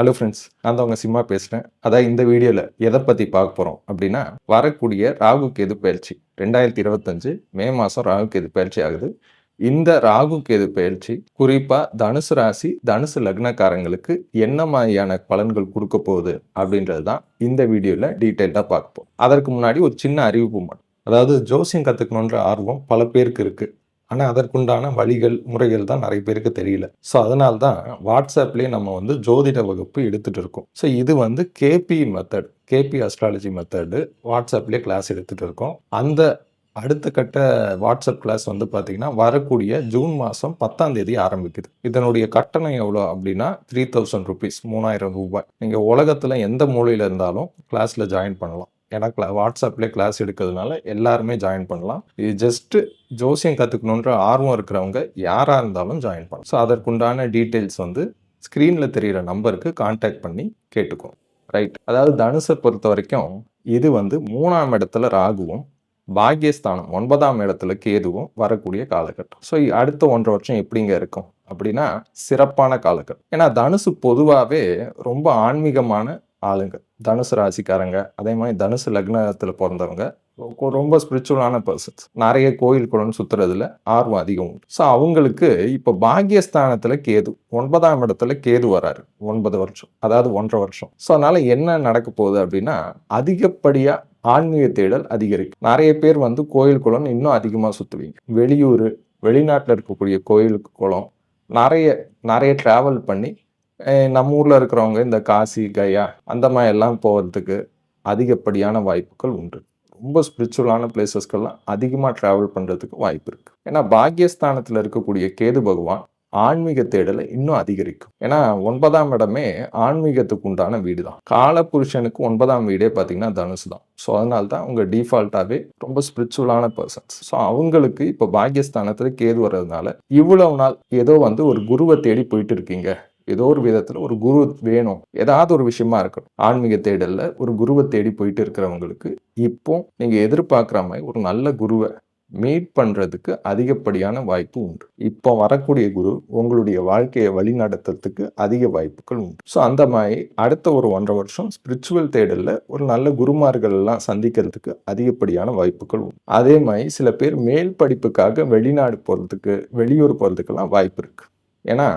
Hello friends நான் தான் உங்கள் சிம்மா பேசுகிறேன் அதான் இந்த வீடியோவில் எதை பற்றி பார்க்க போகிறோம் அப்படின்னா வரக்கூடிய ராகு கேது பயிற்சி. ரெண்டாயிரத்தி இருபத்தஞ்சு மே மாதம் ராகு கேது பயிற்சி ஆகுது. இந்த ராகு கேது பயிற்சி குறிப்பாக தனுசு ராசி தனுசு லக்னக்காரங்களுக்கு என்ன மாதிரியான பலன்கள் கொடுக்க போகுது அப்படின்றது தான் இந்த வீடியோவில் டீட்டெயிலாக பார்க்க போகிறோம் அதற்கு முன்னாடி ஒரு சின்ன அறிவிப்பு மட்டும். அதாவது ஜோசியம் கற்றுக்கணுன்ற ஆர்வம் பல பேருக்கு இருக்குது ஆனால் அதற்குண்டான வழிகள் முறைகள் தான் நிறைய பேருக்கு தெரியல. ஸோ அதனால தான் வாட்ஸ்அப்லேயே நம்ம வந்து ஜோதிட வகுப்பு எடுத்துகிட்டு இருக்கோம். ஸோ இது வந்து KP method KP astrology method வாட்ஸ்அப்லேயே class எடுத்துகிட்டு இருக்கோம். அந்த அடுத்த கட்ட வாட்ஸ்அப் கிளாஸ் வந்து பார்த்தீங்கன்னா வரக்கூடிய ஜூன் மாதம் பத்தாம் தேதி ஆரம்பிக்குது. இதனுடைய கட்டணம் எவ்வளோ அப்படின்னா த்ரீ தௌசண்ட் ருபீஸ் மூணாயிரம் ரூபாய். நீங்கள் உலகத்தில் எந்த மூலையில் இருந்தாலும் கிளாஸில் ஜாயின் பண்ணலாம். ஏன்னா கிளா வாட்ஸ்அப்லேயே கிளாஸ் எடுக்கிறதுனால எல்லாருமே ஜாயின் பண்ணலாம். இது ஜஸ்ட்டு ஜோசியம் கற்றுக்கணுன்ற ஆர்வம் இருக்கிறவங்க யாராக இருந்தாலும் ஜாயின் பண்ணலாம். ஸோ அதற்குண்டான டீட்டெயில்ஸ் வந்து ஸ்க்ரீனில் தெரிகிற நம்பருக்கு காண்டாக்ட் பண்ணி கேட்டுக்கோம் ரைட் அதாவது தனுசை பொறுத்த வரைக்கும் இது வந்து மூணாம் இடத்துல ராகுவும் பாக்யஸ்தானம் ஒன்பதாம் இடத்துல கேதுவும் வரக்கூடிய காலகட்டம். ஸோ அடுத்த ஒன்றரை வருஷம் எப்படிங்க இருக்கும்? அப்படின்னா சிறப்பான காலகட்டம். ஏன்னா தனுசு பொதுவாகவே ரொம்ப ஆன்மீகமான ஆளுங்க. தனுசு ராசிக்காரங்க. அதே மாதிரி தனுசு லக்னத்தில் பிறந்தவங்க. ரொம்ப ஸ்பிரிச்சுவலான பர்சன்ஸ் நிறைய கோயில் குளம் சுற்றுறதுல ஆர்வம் அதிகம். உண்டு ஸோ அவங்களுக்கு இப்போ பாகியஸ்தானத்தில் கேது. ஒன்பதாம் இடத்துல கேது வராரு. ஒன்பது வருஷம். அதாவது ஒன்றரை வருஷம். ஸோ அதனால் என்ன நடக்க போகுது அப்படின்னா அதிகப்படியாக ஆன்மீக தேடல் அதிகரிக்கும். நிறைய பேர் வந்து கோயில் குளம் இன்னும் அதிகமாக சுற்றுவீங்க வெளியூர் வெளிநாட்டில் இருக்கக்கூடிய கோயில் குளம். நிறைய நிறைய ட்ராவல் பண்ணி நம்ம ஊரில் இருக்கிறவங்க இந்த காசி கயா அந்த மாதிரி எல்லாம் போகிறதுக்கு அதிகப்படியான வாய்ப்புகள் உண்டு. ரொம்ப ஸ்பிரிச்சுவலான பிளேசஸ்க்கெல்லாம் அதிகமாக ட்ராவல் பண்ணுறதுக்கு வாய்ப்பு இருக்குது ஏன்னா பாக்யஸ்தானத்தில் இருக்கக்கூடிய கேது பகவான் ஆன்மீக தேடலை இன்னும் அதிகரிக்கும். ஏன்னா ஒன்பதாம் இடமே ஆன்மீகத்துக்கு உண்டான வீடு தான் காலபுருஷனுக்கு ஒன்பதாம் வீடே பார்த்தீங்கன்னா தனுசு தான். ஸோ அதனால தான் உங்கள் டிஃபால்ட்டாகவே ரொம்ப ஸ்பிரிச்சுவலான பர்சன்ஸ் ஸோ அவங்களுக்கு இப்போ பாக்யஸ்தானத்தில் கேது வர்றதுனால இவ்வளவு நாள் ஏதோ வந்து ஒரு குருவை தேடி போயிட்டு இருக்கீங்க. ஏதோ ஒரு விதத்தில் ஒரு குரு வேணும். ஏதாவது ஒரு விஷயமா இருக்கணும். ஆன்மீக தேடல்ல ஒரு குருவை தேடி போயிட்டு இருக்கிறவங்களுக்கு இப்போ நீங்க எதிர்பார்க்குற மாதிரி ஒரு நல்ல குருவை மீட் பண்ணுறதுக்கு அதிகப்படியான வாய்ப்பு உண்டு. இப்போ வரக்கூடிய குரு உங்களுடைய வாழ்க்கையை வழிநடத்துறதுக்கு அதிக வாய்ப்புகள் உண்டு. ஸோ அந்த மாதிரி அடுத்த ஒரு ஒன்றரை வருஷம் ஸ்பிரிச்சுவல் தேடலில் ஒரு நல்ல குருமார்கள் எல்லாம் சந்திக்கிறதுக்கு அதிகப்படியான வாய்ப்புகள் உண்டு. அதே மாதிரி சில பேர் மேல் படிப்புக்காக வெளிநாடு போகிறதுக்கு வெளியூர் போகிறதுக்கெல்லாம் வாய்ப்பு இருக்குது ஏன்னா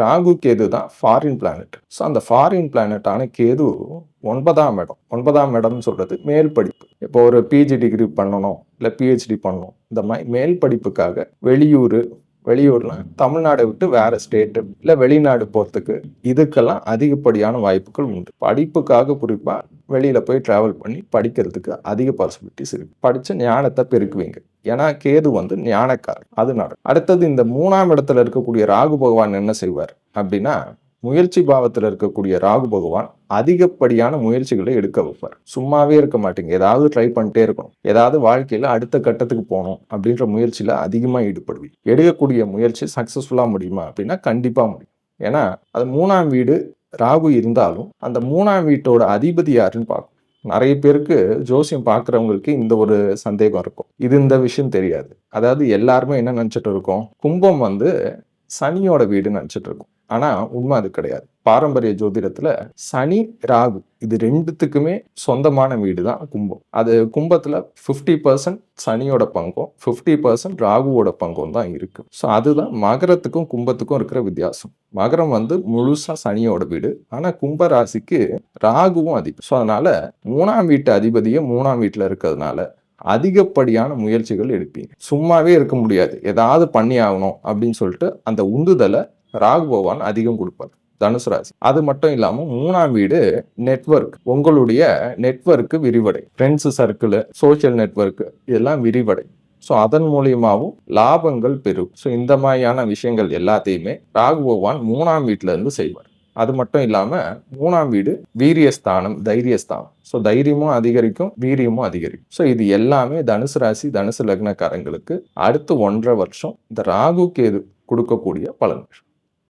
ராகு கேது தான் ஃபாரின் பிளானட் ஸோ அந்த ஃபாரின் பிளானட்டான கேது ஒன்பதாம் இடம். ஒன்பதாம் இடம்னு சொல்கிறது மேல் படிப்பு. இப்போ ஒரு பிஜி டிகிரி பண்ணணும் இல்லை பிஹெச்டி பண்ணணும். இந்த மாதிரி மேல் படிப்புக்காக வெளியூர் வெளியூர்லாம் தமிழ்நாடை விட்டு வேறு ஸ்டேட்டு இல்லை வெளிநாடு போகிறதுக்கு இதுக்கெல்லாம் அதிகப்படியான வாய்ப்புகள் உண்டு. படிப்புக்காக குறிப்பாக வெளியில் போய் ட்ராவல் பண்ணி படிக்கிறதுக்கு அதிக பாசிபிலிட்டிஸ் இருக்கு. படிச்சு ஞானத்தை பெருக்குவீங்க. ஏன்னா கேது வந்து ஞானக்காரன் அதனால அடுத்தது இந்த மூணாம் இடத்துல இருக்கக்கூடிய ராகு பகவான் என்ன செய்வார் அப்படின்னா முயற்சி பாவத்தில் இருக்கக்கூடிய ராகு பகவான் அதிகப்படியான முயற்சிகளை எடுக்க வைப்பார். சும்மாவே இருக்க மாட்டீங்க. ஏதாவது ட்ரை பண்ணிட்டே இருக்கணும். ஏதாவது வாழ்க்கையில் அடுத்த கட்டத்துக்கு போகணும் அப்படின்ற முயற்சியில் அதிகமாக ஈடுபடுவீங்க. எடுக்கக்கூடிய முயற்சி சக்ஸஸ்ஃபுல்லாக முடியுமா அப்படின்னா கண்டிப்பாக முடியும். ஏன்னா அது மூணாம் வீடு ராகு இருந்தாலும் அந்த மூணாம் வீட்டோட அதிபதி யாருன்னு பார்க்கும் நிறைய பேருக்கு ஜோசியம் பார்க்குறவங்களுக்கு இந்த ஒரு சந்தேகம் இருக்கும். இது இந்த விஷயம் தெரியாது. அதாவது எல்லாருமே என்ன நினச்சிட்டு இருக்கோம்? கும்பம் வந்து சனியோட வீடுன்னு நினச்சிட்டு இருக்கோம். ஆனால் உண்மை அது கிடையாது. பாரம்பரிய ஜோதிடத்துல சனி ராகு இது ரெண்டுத்துக்குமே சொந்தமான வீடு தான் கும்பம். அது கும்பத்துல ஃபிஃப்டி பர்சன்ட் சனியோட பங்கும் ஃபிஃப்டி பர்சன்ட் ராகுவோட பங்கும் தான் இருக்கு. ஸோ அதுதான் மகரத்துக்கும் கும்பத்துக்கும் இருக்கிற வித்தியாசம். மகரம் வந்து முழுசா சனியோட வீடு ஆனா கும்ப ராசிக்கு ராகுவும் அதிகம். ஸோ அதனால மூணாம் வீட்டு அதிபதியே மூணாம் வீட்டுல இருக்கிறதுனால அதிகப்படியான முயற்சிகள் எடுப்பீங்க. சும்மாவே இருக்க முடியாது. ஏதாவது பண்ணி ஆகணும் அப்படின்னு சொல்லிட்டு அந்த உந்துதலை ராகு பகவான் அதிகம் கொடுப்பார். தனுசு ராசி. அது மட்டும் இல்லாமல் மூணாம் வீடு நெட்வொர்க் உங்களுடைய நெட்ஒர்க்கு விரிவடை. ஃப்ரெண்ட்ஸு சர்க்கிள் சோஷியல் நெட்ஒர்க் இதெல்லாம் விரிவடை. ஸோ அதன் மூலியமாகவும் லாபங்கள் பெறும். ஸோ இந்த மாதிரியான விஷயங்கள் எல்லாத்தையுமே ராகு பகவான் மூணாம் வீட்டிலேருந்து செய்வார். அது மட்டும் இல்லாமல் மூணாம் வீடு வீரியஸ்தானம் தைரியஸ்தானம். ஸோ தைரியமும் அதிகரிக்கும் வீரியமும் அதிகரிக்கும். ஸோ இது எல்லாமே தனுசு ராசி தனுசு லக்னக்காரங்களுக்கு அடுத்து ஒன்றரை வருஷம் இந்த ராகு கேது கொடுக்கக்கூடிய பலன்கள்.